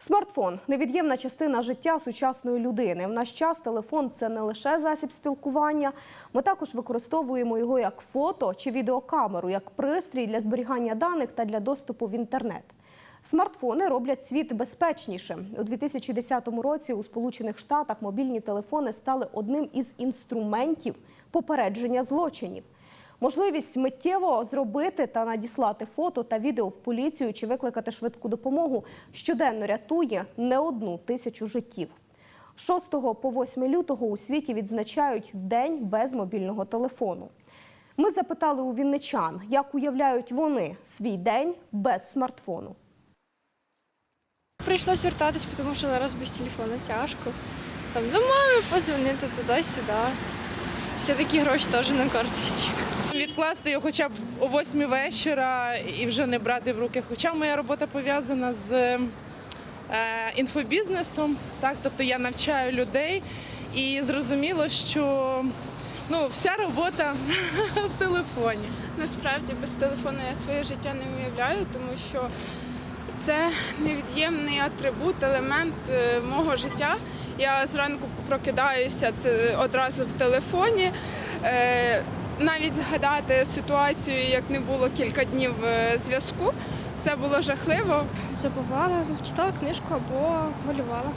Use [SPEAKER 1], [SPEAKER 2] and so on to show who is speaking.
[SPEAKER 1] Смартфон невід'ємна частина життя сучасної людини. В наш час телефон це не лише засіб спілкування. Ми також використовуємо його як фото чи відеокамеру, як пристрій для зберігання даних та для доступу в інтернет. Смартфони роблять світ безпечнішим. У 2010 році у Сполучених Штатах мобільні телефони стали одним із інструментів попередження злочинів. Можливість миттєво зробити та надіслати фото та відео в поліцію чи викликати швидку допомогу щоденно рятує не одну тисячу життів. З 6 по 8 лютого у світі відзначають День без мобільного телефону. Ми запитали у вінничан, як уявляють вони свій день без смартфону.
[SPEAKER 2] Прийшлось вертатись, тому що зараз без телефону тяжко. Там до мами позвонити туди-сюди. Все такі гроші теж на карточці.
[SPEAKER 3] Відкласти його хоча б о 8 вечора і вже не брати в руки. Хоча моя робота пов'язана з е, інфобізнесом, так, тобто я навчаю людей і зрозуміло, що ну, вся робота в телефоні.
[SPEAKER 4] Насправді без телефону я своє життя не уявляю, тому що це невід'ємний атрибут, елемент е, мого життя. Я зранку прокидаюся це одразу в телефоні. Е, Навіть згадати ситуацію, як не було кілька днів е, зв'язку, це було жахливо.
[SPEAKER 2] Забувала, читала книжку або малювала.